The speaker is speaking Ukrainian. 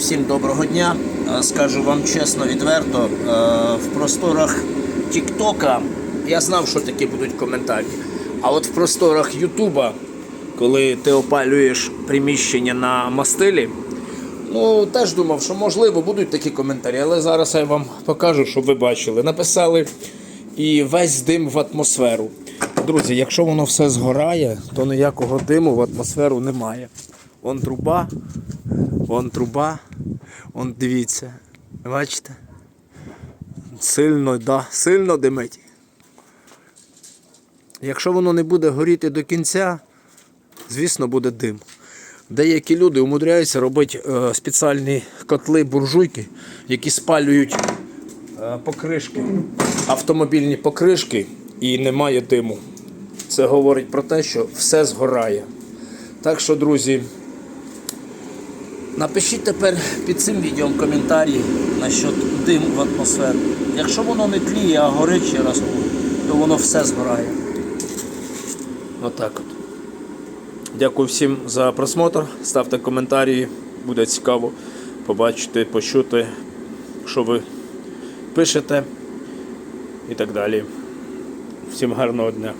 Всім доброго дня. Е, Скажу вам чесно, відверто, е, в просторах Тіктока я знав, що такі будуть коментарі. А от в просторах Ютуба, коли ти опалюєш приміщення на мастилі, ну теж думав, що можливо будуть такі коментарі, але зараз я вам покажу, щоб ви бачили. Написали і весь дим в атмосферу. Друзі, якщо воно все згорає, то ніякого диму в атмосферу немає. Вон труба, вон труба, вон дивіться. Бачите? Сильно, да, сильно димить. Якщо воно не буде горіти до кінця, звісно, буде дим. Деякі люди умудряються робити е, спеціальні котли буржуйки, які спалюють е, покришки, автомобільні покришки і немає диму. Це говорить про те, що все згорає. Так що, друзі, напишіть тепер під цим відео коментарі насчет диму в атмосферу. Якщо воно не тліє, а горить ще раз, то воно все згорає. Отак от. Дякую всім за просмотр. Ставте коментарі, буде цікаво побачити, почути, що ви пишете і так далі. Всім гарного дня.